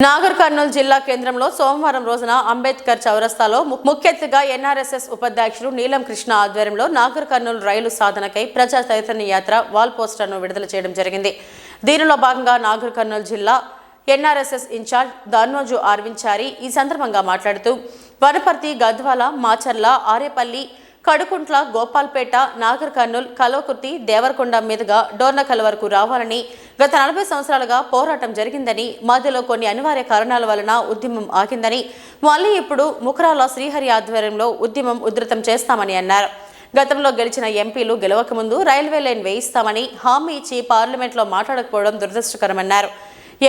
నాగర్ కర్నూలు జిల్లా కేంద్రంలో సోమవారం రోజున అంబేద్కర్ చౌరస్తాలో ము- ముఖ్య అతిథిగా ఎన్ఆర్ఎస్ఎస్ ఉపాధ్యక్షుడు నీలం కృష్ణ ఆధ్వర్యంలో నాగర్ కర్నూలు రైలు సాధనకై ప్రజా చైతన్య యాత్ర వాల్ పోస్టర్ను విడుదల చేయడం జరిగింది. దీనిలో భాగంగా నాగర్ కర్నూలు జిల్లా ఎన్ఆర్ఎస్ఎస్ ఇన్ఛార్జ్ ధర్నోజు ఆర్వించారి ఈ సందర్భంగా మాట్లాడుతూ వనపర్తి గద్వాల మాచర్ల ఆరేపల్లి కడుకుంట్ల గోపాల్పేట నాగర్ కర్నూల్ కల్వకుర్తి దేవరకొండ మీదుగా డోర్నకల్ వరకు రావాలని గత నలభై సంవత్సరాలుగా పోరాటం జరిగిందని మధ్యలో కొన్ని అనివార్య కారణాల వలన ఉద్యమం ఆగిందని మళ్ళీ ఇప్పుడు ముఖరాల శ్రీహరి ఆధ్వర్యంలో ఉద్యమం ఉధృతం చేస్తామని అన్నారు. గతంలో గెలిచిన ఎంపీలు గెలవకముందు రైల్వే లైన్ వేయిస్తామని హామీ ఇచ్చి పార్లమెంట్లో మాట్లాడకపోవడం దురదృష్టకరమన్నారు.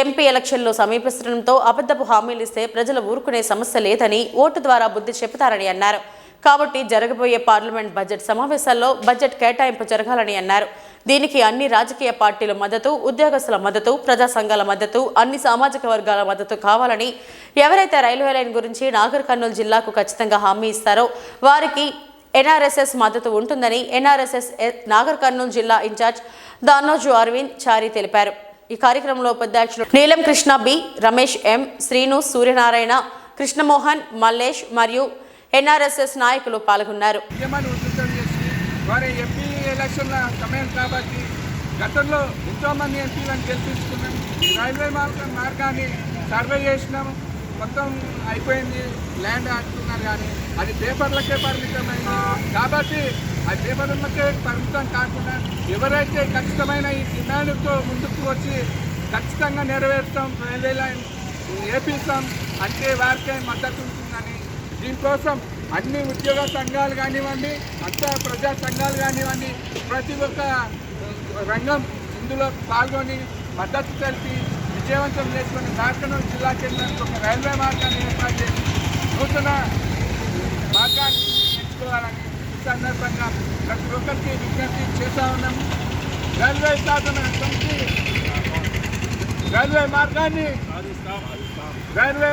ఎంపీ ఎలక్షన్లు సమీపిస్తుండటంతో అబద్ధపు హామీలు ఇస్తే ప్రజలు ఊరుకునే సమస్య లేదని ఓటు ద్వారా బుద్ధి చెబుతారని అన్నారు. కాబట్టి జరగబోయే పార్లమెంట్ బడ్జెట్ సమావేశాల్లో బడ్జెట్ కేటాయింపు జరగాలని అన్నారు. దీనికి అన్ని రాజకీయ పార్టీల మద్దతు ఉద్యోగస్తుల మద్దతు ప్రజా సంఘాల మద్దతు అన్ని సామాజిక వర్గాల మద్దతు కావాలని ఎవరైతే రైల్వే లైన్ గురించి నాగర్ కర్నూలు జిల్లాకు ఖచ్చితంగా హామీ ఇస్తారో వారికి ఎన్ఆర్ఎస్ఎస్ మద్దతు ఉంటుందని ఎన్ఆర్ఎస్ఎస్ నాగర్ కర్నూలు జిల్లా ఇన్ఛార్జ్ దానోజు అరవింద్ చారి తెలిపారు. ఈ కార్యక్రమంలో ఉపాధ్యక్షులు నీలం కృష్ణ బి రమేష్ ఎం శ్రీను సూర్యనారాయణ కృష్ణమోహన్ మల్లేష్ మరియు ఎన్ఆర్ఎస్ఎస్ నాయకులు పాల్గొన్నారు. ఉద్యమాన్ని ఉధృతం చేసి వారి ఎంపీ ఎలక్షన్ల సమయం కాబట్టి గతంలో ఎంతోమంది ఎంపీలను గెలిపించుకున్నాం. రైల్వే మార్గం మార్గాన్ని సర్వే చేసినాం. మొత్తం అయిపోయింది ల్యాండ్ ఆడుతున్నారు కానీ అది పేపర్లకే పరిమితమైంది కాబట్టి ఆ పేపర్లకే పరిమితం కాకుండా ఎవరైతే ఖచ్చితమైన ఈ డిమాండ్తో ముందుకు వచ్చి ఖచ్చితంగా నెరవేరుస్తాం రైల్వే లైన్ ఏపిస్తాం అంటే వారికే మద్దతు ఉంటుందని దీనికోసం అన్ని ఉద్యోగ సంఘాలు కానివ్వండి అంతా ప్రజా సంఘాలు కానివ్వండి ప్రతి ఒక్క రంగం ఇందులో పాల్గొని మద్దతు తెలిపి విజయవంతం చేసుకుని కార్యక్రమం జిల్లా కేంద్రానికి ఒక రైల్వే మార్గాన్ని ఏర్పాటు చేసి నూతన మార్గాన్ని ఎంచుకోవాలని ఈ సందర్భంగా ప్రతి ఒక్కరికి విజ్ఞప్తి చేస్తా ఉన్నాం. రైల్వే సమితి రైల్వే మార్గాన్ని రైల్వే